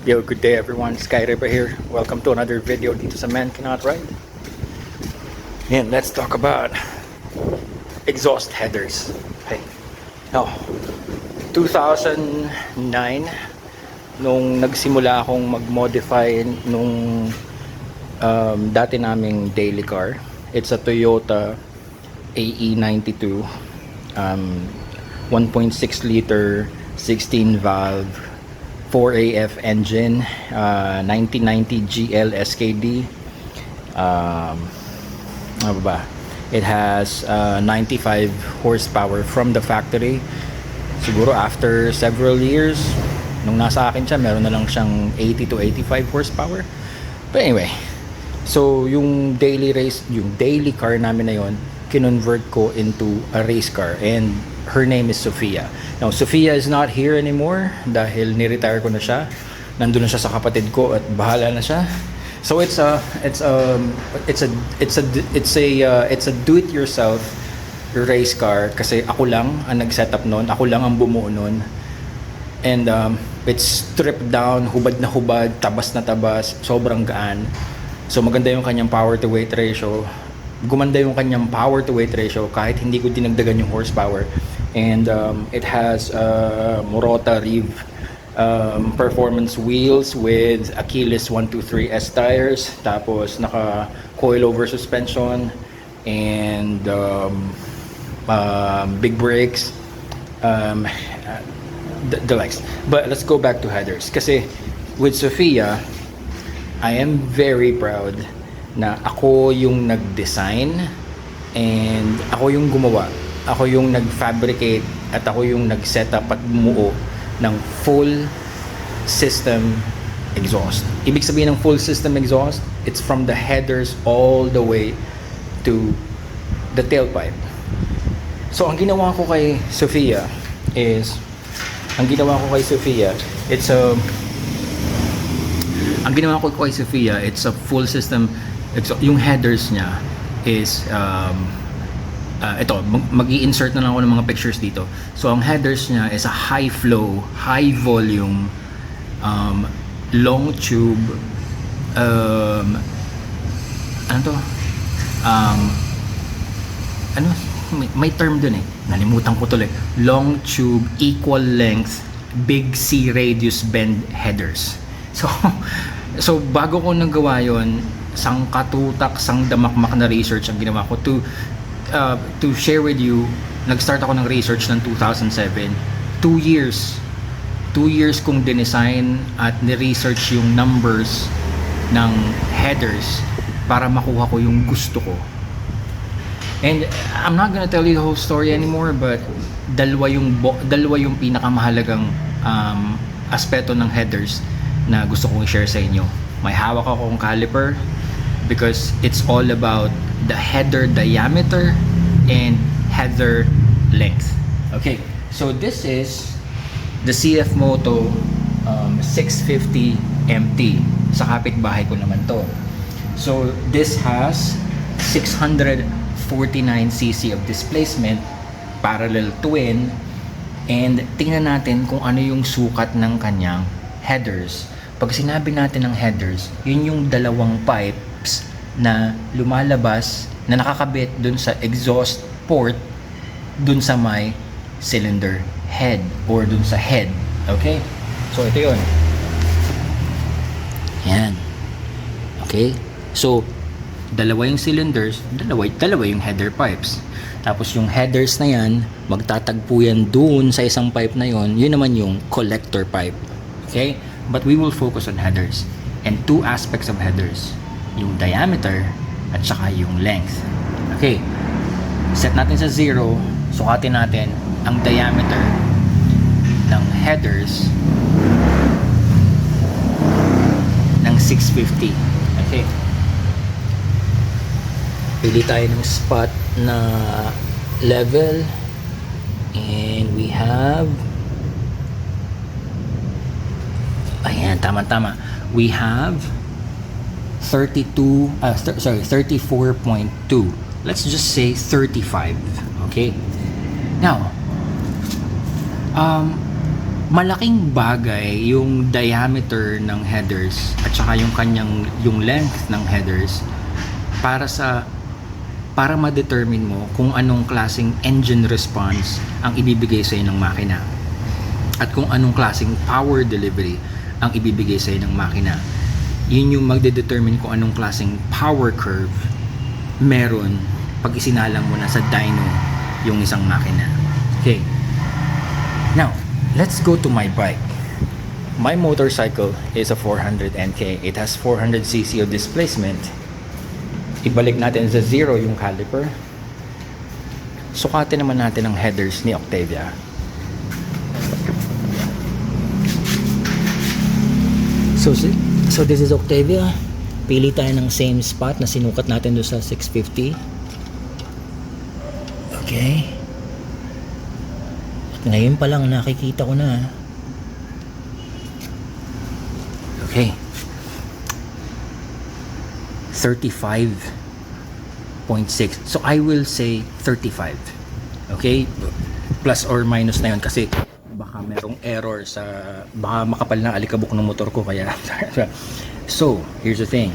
Yo, good day everyone. Sky River here. Welcome to another video dito sa Man Cannot Ride. And let's talk about exhaust headers. Okay. Now, 2009 nung nagsimula akong mag-modify nung um, dati naming daily car. It's a Toyota AE92 um, 1.6 liter 16 valve 4AF engine uh, 1990 GL SKD um, ano ba it has uh, 95 horsepower from the factory. Siguro after several years nung nasa akin siya meron na lang siyang 80 to 85 horsepower. But anyway so yung daily race yung daily car namin na yon kinonvert ko into a race car. And her name is Sofia. Now, Sofia is not here anymore dahil ni-retire ko na siya. Nandun na siya sa kapatid ko at bahala na siya. So it's a it's a it's a it's a it's a uh, it's a do it yourself race car kasi ako lang ang nag-setup noon, ako lang ang bumuo noon. And um, it's stripped down, hubad na hubad, tabas na tabas, sobrang gaan. So maganda yung kanyang power to weight ratio. Gumanda yung kanyang power to weight ratio kahit hindi ko dinagdagan yung horsepower. And um, it has uh, Morota Reeve um, performance wheels with Achilles 123 S tires. Tapos naka coilover suspension and um, um, big brakes. Um, uh, the, the likes. But let's go back to headers. Kasi with Sofia I am very proud na ako yung nag-design and ako yung gumawa. Ako yung nag-fabricate at ako yung nag-setup at bumuo ng full system exhaust. Ibig sabihin ng full system exhaust, it's from the headers all the way to the tailpipe. So ang ginawa ko kay Sofia is ang ginawa ko kay Sofia, it's a ang ginawa ko kay Sofia, it's a full system yung headers niya is um, uh, ito, mag insert na lang ako ng mga pictures dito. So, ang headers niya is a high flow, high volume, um, long tube, um, ano to? Um, ano? May, may term dun eh. Nalimutan ko tuloy. Long tube, equal length, big C radius bend headers. So, so bago ko nagawa yon sang katutak, sang damakmak na research ang ginawa ko to uh, to share with you, nag-start ako ng research ng 2007. Two years. Two years kong dinesign at ni-research yung numbers ng headers para makuha ko yung gusto ko. And I'm not gonna tell you the whole story anymore but dalawa yung dalawa yung pinakamahalagang um, aspeto ng headers na gusto kong i-share sa inyo. May hawak akong caliper because it's all about the header diameter and header length. Okay, so this is the CF Moto um, 650 MT. Sa kapitbahay ko naman to. So this has 649cc of displacement, parallel twin, and tingnan natin kung ano yung sukat ng kanyang headers. Pag sinabi natin ng headers, yun yung dalawang pipes na lumalabas na nakakabit dun sa exhaust port dun sa may cylinder head or dun sa head. Okay? So, ito yun. Yan. Okay? So, dalawa yung cylinders, dalawa, dalawa yung header pipes. Tapos yung headers na yan, magtatagpo yan dun sa isang pipe na yon. Yun naman yung collector pipe. Okay? But we will focus on headers. And two aspects of headers. Yung diameter at saka yung length. Okay. Set natin sa zero. Sukatin natin ang diameter ng headers ng 650. Okay. Pili tayo ng spot na level and we have ayan tama tama we have 32 uh, th- sorry 34.2 let's just say 35 okay? Now um malaking bagay yung diameter ng headers at saka yung kanyang yung length ng headers para sa para ma-determine mo kung anong klaseng engine response ang ibibigay sa ng makina at kung anong klaseng power delivery ang ibibigay sa ng makina yun yung magde-determine kung anong klaseng power curve meron pag isinalang mo na sa dyno yung isang makina. Okay. Now let's go to my bike. My motorcycle is a 400 NK it has 400 cc of displacement. Ibalik natin sa zero yung caliper. Sukatin naman natin ang headers ni Octavia. So si- so this is Octavia. Pili tayo ng same spot na sinukat natin doon sa 650 okay. At ngayon pa lang nakikita ko na okay. 35.6 so I will say 35 okay? Plus or minus na yun kasi merong error sa baka makapal na alikabok ng motor ko kaya so here's the thing.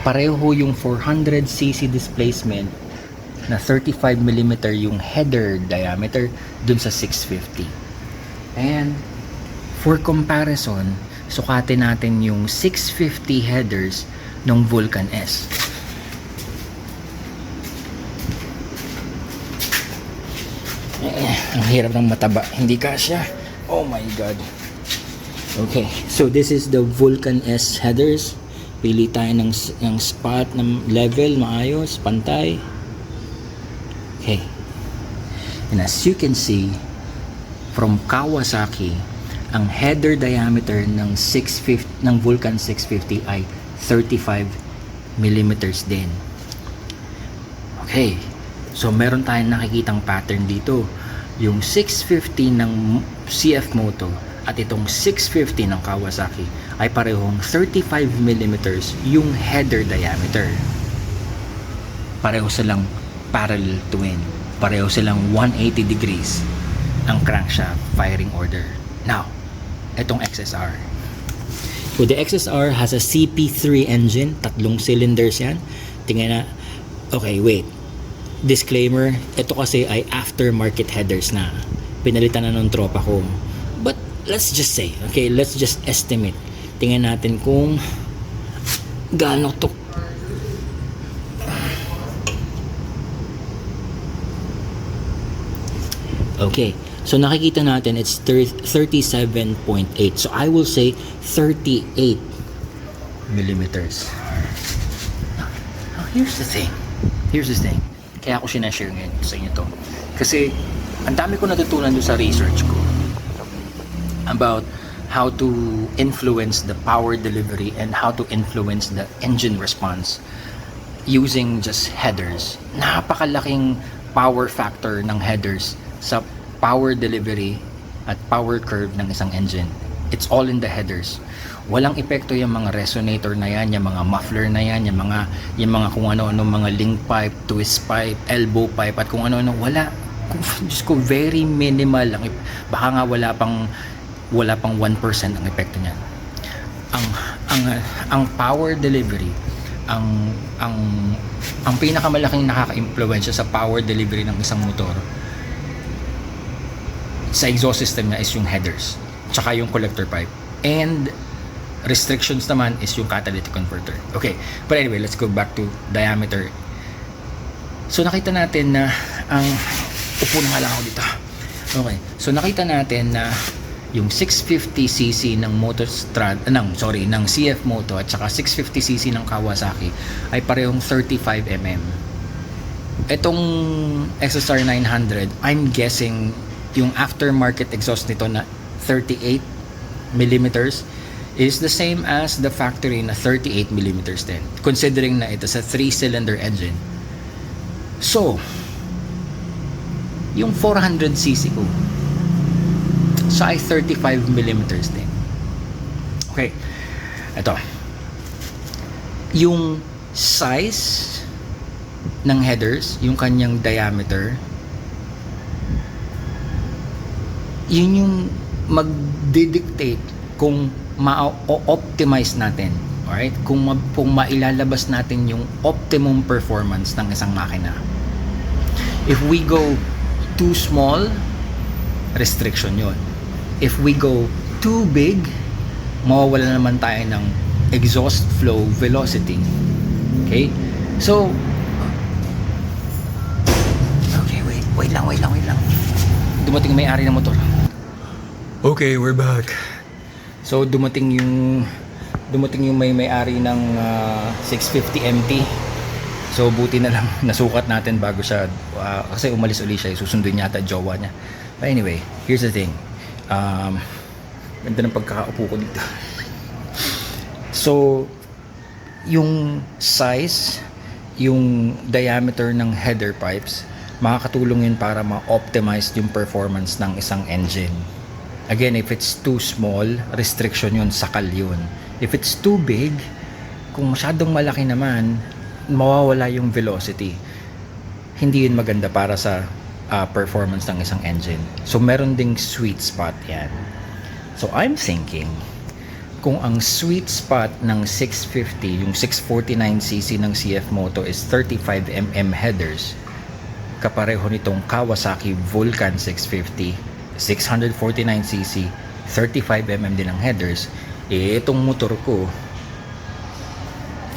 Pareho yung 400cc displacement na 35mm yung header diameter dun sa 650 and for comparison sukatin natin yung 650 headers ng Vulcan S eh, ang hirap ng mataba. Hindi kasya. Oh my god. Okay. So this is the Vulcan S headers. Pili tayo ng, ng spot ng level. Maayos. Pantay. Okay. And as you can see from Kawasaki ang header diameter ng 650 ng Vulcan 650 ay 35 millimeters din. Okay. So meron tayong nakikitang pattern dito yung 650 ng CF Moto at itong 650 ng Kawasaki ay parehong 35 millimeters yung header diameter. Pareho silang parallel twin. Pareho silang 180 degrees. Ang crankshaft firing order. Now itong XSR so the XSR has a CP3 engine tatlong cylinders yan tingnan na okay wait disclaimer ito kasi ay aftermarket headers na pinalitan na nung tropa ko but let's just say okay let's just estimate tingnan natin kung gaano to Okay. So nakikita natin it's thir- 37.8. So I will say 38 millimeters. Now, here's the thing. Here's the thing. Kaya ako sinashare ngayon sa inyo to. Kasi ang dami ko natutunan doon sa research ko about how to influence the power delivery and how to influence the engine response using just headers. Napakalaking power factor ng headers sa power delivery at power curve ng isang engine. It's all in the headers. Walang epekto yung mga resonator na yan, yung mga muffler na yan, yung mga, yung mga kung ano-ano, mga link pipe, twist pipe, elbow pipe, at kung ano-ano. Wala. Diyos ko, very minimal. Ang, baka nga wala pang wala pang 1% ang epekto niyan. Ang ang ang power delivery ang ang ang pinakamalaking nakaka-impluwensya sa power delivery ng isang motor sa exhaust system niya is yung headers tsaka yung collector pipe and restrictions naman is yung catalytic converter. Okay but anyway let's go back to diameter. So nakita natin na ang upo na lang ako dito. Okay so nakita natin na yung 650cc ng Motostrad, ah, ng, sorry, ng CF Moto at saka 650cc ng Kawasaki ay parehong 35mm. Itong XSR 900, I'm guessing yung aftermarket exhaust nito na 38 millimeters is the same as the factory na 38 millimeters din. Considering na ito sa 3-cylinder engine. So, yung 400cc ko, siya ay 35 millimeters din. Okay. Ito. Yung size ng headers, yung kanyang diameter, yun yung magdidictate kung ma-optimize natin. Alright? Kung, ma- kung mailalabas natin yung optimum performance ng isang makina. If we go too small, restriction yon. If we go too big, mawawala naman tayo ng exhaust flow velocity. Okay? So, okay, wait, wait lang, wait lang, wait lang. Dumating may ari ng motor. Okay, we're back. So, dumating yung dumating yung may may-ari ng ah, 650 MT. So, buti na lang nasukat natin bago siya ah, kasi umalis uli siya, susunduin yata jowa niya. But anyway, here's the thing. Um, ganda ng pagkakaupo ko dito. So, yung size, yung diameter ng header pipes, makakatulong yun para ma-optimize yung performance ng isang engine. Again, if it's too small, restriction yun, sakal yun. If it's too big, kung masyadong malaki naman, mawawala yung velocity. Hindi yun maganda para sa ah, performance ng isang engine. So, meron ding sweet spot yan. So, I'm thinking, kung ang sweet spot ng 650, yung 649cc ng CF Moto is 35mm headers, kapareho nitong Kawasaki Vulcan 650, 649cc, 35mm din ang headers, eh itong motor ko,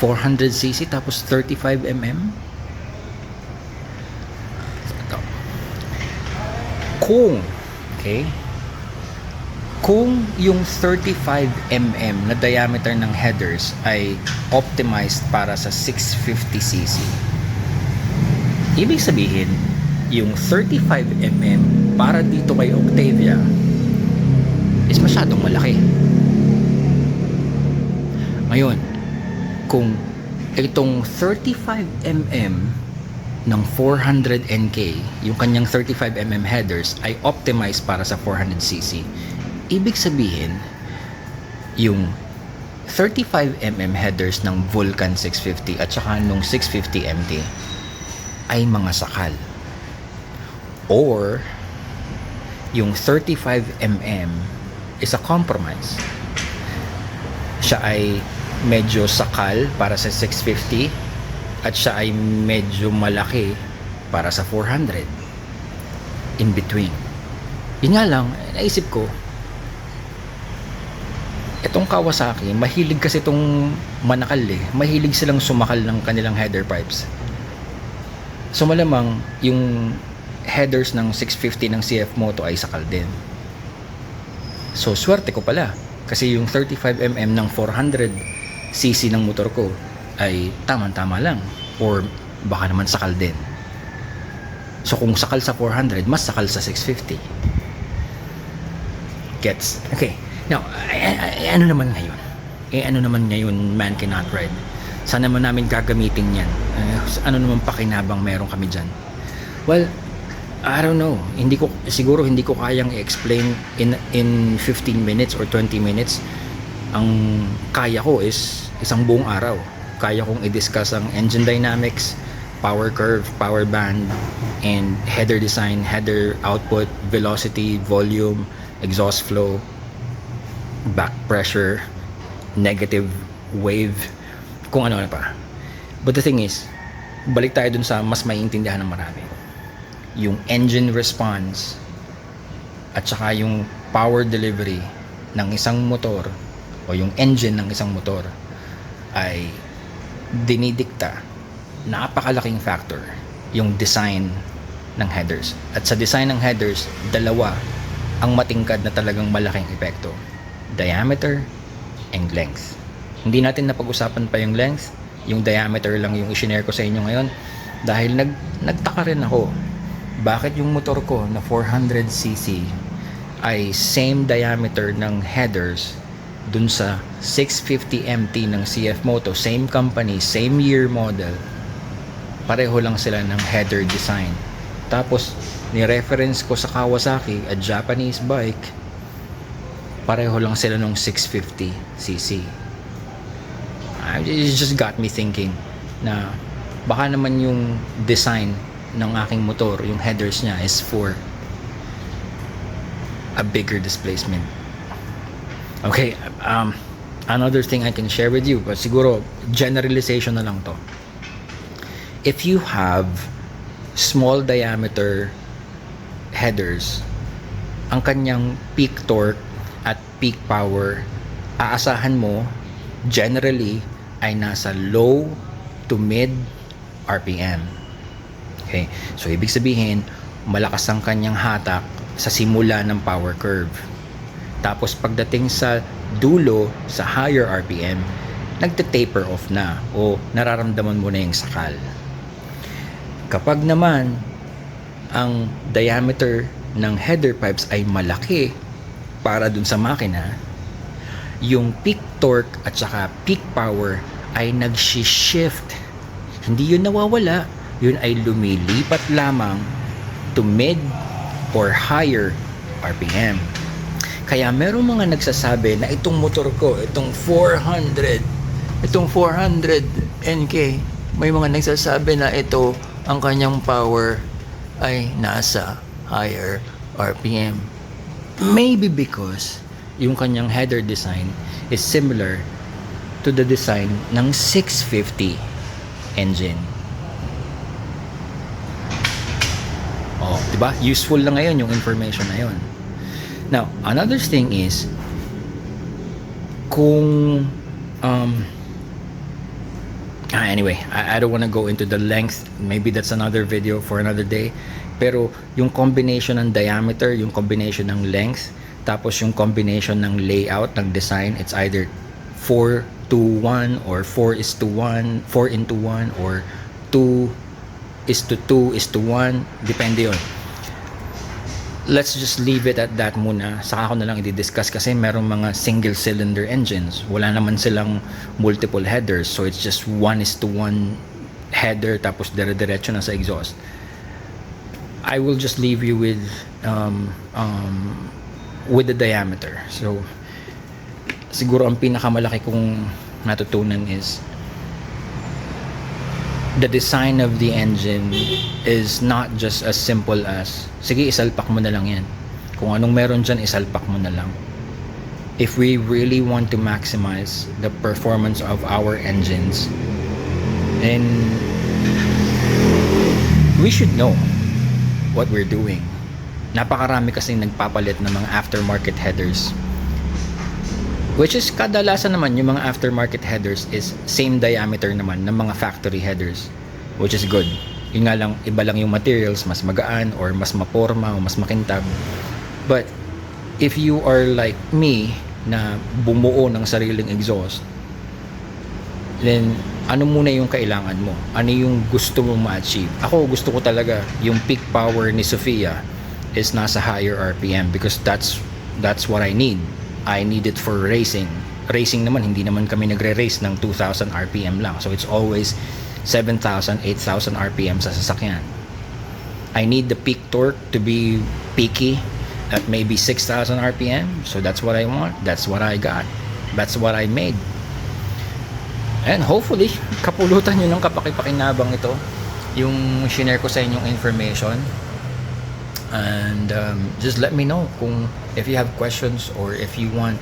400cc tapos 35mm? Ito. Kung, okay, kung yung 35mm na diameter ng headers ay optimized para sa 650cc, ibig sabihin, yung 35mm para dito kay Octavia is masyadong malaki. Ngayon, kung itong 35mm ng 400NK, yung kanyang 35mm headers ay optimized para sa 400cc, ibig sabihin, yung 35mm headers ng Vulcan 650 at saka nung 650 MT ay mga sakal. Or, yung 35mm is a compromise. Siya ay medyo sakal para sa 650 at siya ay medyo malaki para sa 400. In between. Yun nga lang, naisip ko, itong Kawasaki, mahilig kasi itong manakal eh. Mahilig silang sumakal ng kanilang header pipes. So malamang yung headers ng 650 ng CF Moto ay sakal din. So swerte ko pala kasi yung 35mm ng 400cc ng motor ko ay tamang-tama lang or baka naman sakal din. So kung sakal sa 400, mas sakal sa 650. Gets? Okay. Now, ano naman ngayon? Eh ano naman ngayon man cannot ride? Saan naman namin gagamitin yan? Eh, ano naman pakinabang meron kami dyan? Well, I don't know. Hindi ko siguro hindi ko kayang i-explain in in 15 minutes or 20 minutes. Ang kaya ko is isang buong araw. Kaya kong i-discuss ang engine dynamics, power curve, power band, and header design, header output, velocity, volume, exhaust flow, back pressure, negative wave, kung ano-ano pa. But the thing is, balik tayo dun sa mas maiintindihan ng marami yung engine response at saka yung power delivery ng isang motor o yung engine ng isang motor ay dinidikta napakalaking factor yung design ng headers. At sa design ng headers, dalawa ang matingkad na talagang malaking epekto. Diameter and length. Hindi natin napag-usapan pa yung length, yung diameter lang yung isinare ko sa inyo ngayon dahil nag, nagtaka rin ako bakit yung motor ko na 400cc ay same diameter ng headers dun sa 650 MT ng CF Moto, same company, same year model. Pareho lang sila ng header design. Tapos, ni-reference ko sa Kawasaki, a Japanese bike, pareho lang sila ng 650cc. Ah, It just got me thinking na baka naman yung design ng aking motor, yung headers niya is for a bigger displacement. Okay, um, another thing I can share with you, but siguro generalization na lang to. If you have small diameter headers, ang kanyang peak torque at peak power, aasahan mo generally ay nasa low to mid RPM. Okay, so ibig sabihin, malakas ang kanyang hatak sa simula ng power curve. Tapos pagdating sa dulo, sa higher RPM, nagte-taper off na o nararamdaman mo na yung sakal. Kapag naman ang diameter ng header pipes ay malaki para dun sa makina, yung peak torque at saka peak power ay nag-shift. Hindi yun nawawala, yun ay lumilipat lamang to mid or higher RPM. Kaya merong mga nagsasabi na itong motor ko, itong 400, itong 400 NK, may mga nagsasabi na ito ang kanyang power ay nasa higher RPM. Maybe because yung kanyang header design is similar to the design ng 650 engine. Oh, 'di ba? Useful na ngayon yung information na 'yon. Now, another thing is kung um ah, anyway, I, I don't want to go into the length. Maybe that's another video for another day. Pero yung combination ng diameter, yung combination ng length, tapos yung combination ng layout, ng design, it's either 4 to 1 or 4 is to 1, 4 into 1 or 2 is to 2 is to 1, depende yon. Let's just leave it at that muna. Saka ko na lang i-discuss kasi merong mga single cylinder engines. Wala naman silang multiple headers. So it's just 1 is to 1 header tapos dire-diretso na sa exhaust. I will just leave you with um, um, with the diameter. So siguro ang pinakamalaki kong natutunan is the design of the engine is not just as simple as sige isalpak mo na lang yan. Kung anong meron dyan isalpak mo na lang. If we really want to maximize the performance of our engines then we should know what we're doing. Napakarami kasing nagpapalit ng mga aftermarket headers Which is kadalasan naman yung mga aftermarket headers is same diameter naman ng mga factory headers. Which is good. Yun nga lang, iba lang yung materials, mas magaan or mas maporma o mas makintab. But if you are like me na bumuo ng sariling exhaust, then ano muna yung kailangan mo? Ano yung gusto mo ma-achieve? Ako gusto ko talaga yung peak power ni Sofia is nasa higher RPM because that's that's what I need. I need it for racing. Racing naman, hindi naman kami nagre-race ng 2,000 RPM lang. So it's always 7,000, 8,000 RPM sa sasakyan. I need the peak torque to be peaky at maybe 6,000 RPM. So that's what I want. That's what I got. That's what I made. And hopefully, kapulutan nyo ng kapakipakinabang ito. Yung shinare ko sa inyong information. And um, just let me know kung if you have questions or if you want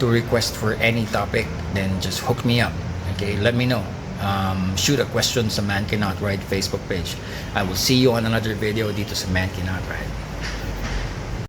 to request for any topic, then just hook me up. Okay, let me know. Um, shoot a question sa Man Cannot Ride Facebook page. I will see you on another video dito sa Man Cannot Ride.